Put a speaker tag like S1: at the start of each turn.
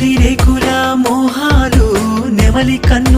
S1: గాలి రేకుల మోహాలు నెవలి కన్ను